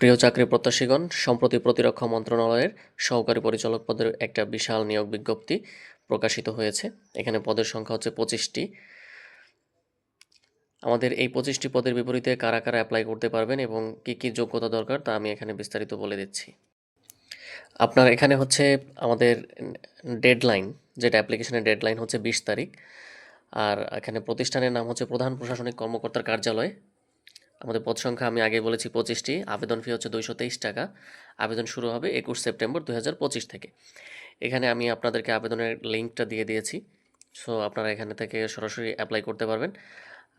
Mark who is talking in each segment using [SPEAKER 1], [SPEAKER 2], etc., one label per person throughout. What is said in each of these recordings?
[SPEAKER 1] প্রিয় চাকরি প্রত্যাশীগণ, সম্প্রতি প্রতিরক্ষা মন্ত্রণালয়ের সহকারী পরিচালক পদের একটা বিশাল নিয়োগ বিজ্ঞপ্তি প্রকাশিত হয়েছে। এখানে পদের সংখ্যা হচ্ছে পঁচিশটি। আমাদের এই পঁচিশটি পদের বিপরীতে কারা কারা অ্যাপ্লাই করতে পারবেন এবং কী কী যোগ্যতা দরকার তা আমি এখানে বিস্তারিত বলে দিচ্ছি। আপনার এখানে হচ্ছে আমাদের ডেডলাইন যেটা অ্যাপ্লিকেশনের ডেডলাইন হচ্ছে বিশ তারিখ। আর এখানে প্রতিষ্ঠানের নাম হচ্ছে প্রধান প্রশাসনিক কর্মকর্তার কার্যালয়। আমাদের পদ সংখ্যা আমি আগে বলেছি পঁচিশটি। আবেদন ফি হচ্ছে দুইশো তেইশ টাকা। আবেদন শুরু হবে একুশ সেপ্টেম্বর দু হাজার পঁচিশ থেকে। এখানে আমি আপনাদেরকে আবেদনের লিঙ্কটা দিয়ে দিয়েছি। সো আপনারা এখানে থেকে সরাসরি অ্যাপ্লাই করতে পারবেন।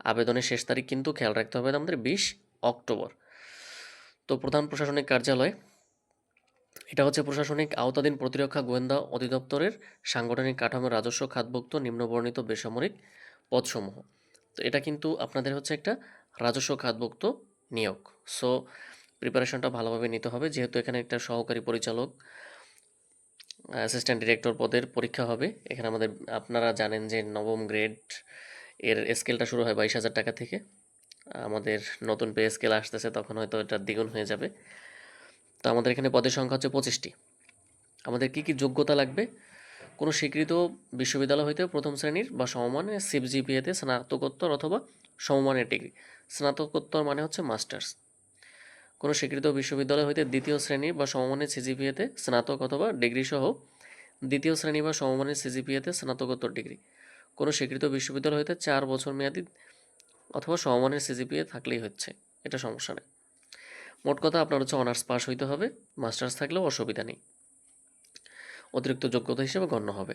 [SPEAKER 1] আবেদনের শেষ তারিখ কিন্তু খেয়াল রাখতে হবে আমাদের বিশ অক্টোবর। তো, প্রধান প্রশাসনিক কার্যালয়। এটা হচ্ছে প্রশাসনিক আওতাধীন প্রতিরক্ষা গোয়েন্দা অধিদপ্তরের সাংগঠনিক কাঠামো রাজস্ব খাতভুক্ত নিম্নবর্ণিত বেসামরিক পদসমূহ। তো, এটা কিন্তু আপনাদের হচ্ছে একটা রাজস্ব খাতভুক্ত নিয়োগ। সো প্রিপারেশনটা ভালোভাবে নিতে হবে। যেহেতু এখানে একটা সহকারী পরিচালক অ্যাসিস্ট্যান্ট ডিরেক্টর পদের পরীক্ষা হবে। এখানে আমাদের, আপনারা জানেন যে নবম গ্রেড এর স্কেলটা শুরু হয় বাইশ হাজার টাকা থেকে। আমাদের নতুন পে স্কেল আসতেছে, তখন হয়তো এটা দ্বিগুণ হয়ে যাবে। তো আমাদের এখানে পদের সংখ্যা হচ্ছে পঁচিশটি। আমাদের কি কি যোগ্যতা লাগবে? কোনো স্বীকৃত বিশ্ববিদ্যালয় হইতে প্রথম শ্রেণির বা সমমানের সিপ জিপিএতে স্নাতকোত্তর অথবা সমমানের ডিগ্রি। স্নাতকোত্তর মানে হচ্ছে মাস্টার্স। কোনো স্বীকৃত বিশ্ববিদ্যালয় হইতে দ্বিতীয় শ্রেণি বা সমমানের সিজিপিএতে স্নাতক অথবা ডিগ্রি সহ দ্বিতীয় শ্রেণি বা সমমানের সিজিপিএতে স্নাতকোত্তর ডিগ্রি। কোনো স্বীকৃত বিশ্ববিদ্যালয় হইতে চার বছর মেয়াদি অথবা সমমানের সিজিপিএ থাকলেই হচ্ছে। এটা সমস্যা নেই। মোট কথা আপনার হচ্ছে অনার্স পাস হইতে হবে। মাস্টার্স থাকলেও অসুবিধা নেই। অতিরিক্ত যোগ্যতা হিসেবে গণ্য হবে।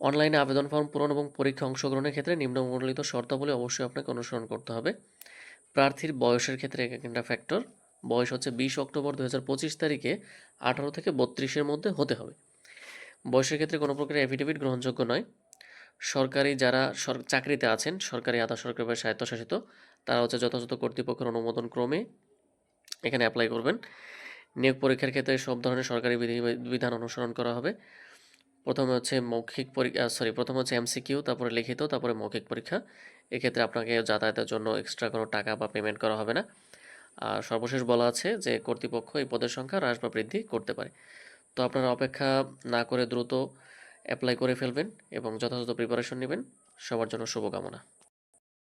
[SPEAKER 1] অনলাইনে আবেদন ফর্ম পূরণ এবং পরীক্ষা অংশগ্রহণের ক্ষেত্রে নিম্নমূল্যিত শর্তাবলী অবশ্যই আপনাকে অনুসরণ করতে হবে। প্রার্থীর বয়সের ক্ষেত্রে একটা ফ্যাক্টর বয়স হচ্ছে বিশ অক্টোবর দু হাজার পঁচিশ তারিখে আঠারো থেকে বত্রিশের মধ্যে হতে হবে। বয়সের ক্ষেত্রে কোনো প্রকার এফিডেভিট গ্রহণযোগ্য নয়। সরকারি যারা চাকরিতে আছেন, সরকারি আধা সরকারি বা স্বায়ত্তশাসিত, তারা হচ্ছে যথাযথ কর্তৃপক্ষের অনুমোদন ক্রমে এখানে অ্যাপ্লাই করবেন। নিয়োগ পরীক্ষার ক্ষেত্রে সব ধরনের সরকারি বিধি বিধান অনুসরণ করা হবে। প্রথমে হচ্ছে মৌখিক পরীক্ষা সরি প্রথমে হচ্ছে এমসিকিউ, তারপরে লিখিত, তারপরে মৌখিক পরীক্ষা। এক্ষেত্রে আপনাকে যাতায়াতের জন্য এক্সট্রা কোনো টাকা বা পেমেন্ট করা হবে না। আর সর্বশেষ বলা আছে যে কর্তৃপক্ষ এই পদের সংখ্যা হ্রাস বা বৃদ্ধি করতে পারে। তো আপনারা অপেক্ষা না করে দ্রুত অ্যাপ্লাই করে ফেলবেন এবং যথাযথ প্রিপারেশন নেবেন। সবার জন্য শুভকামনা।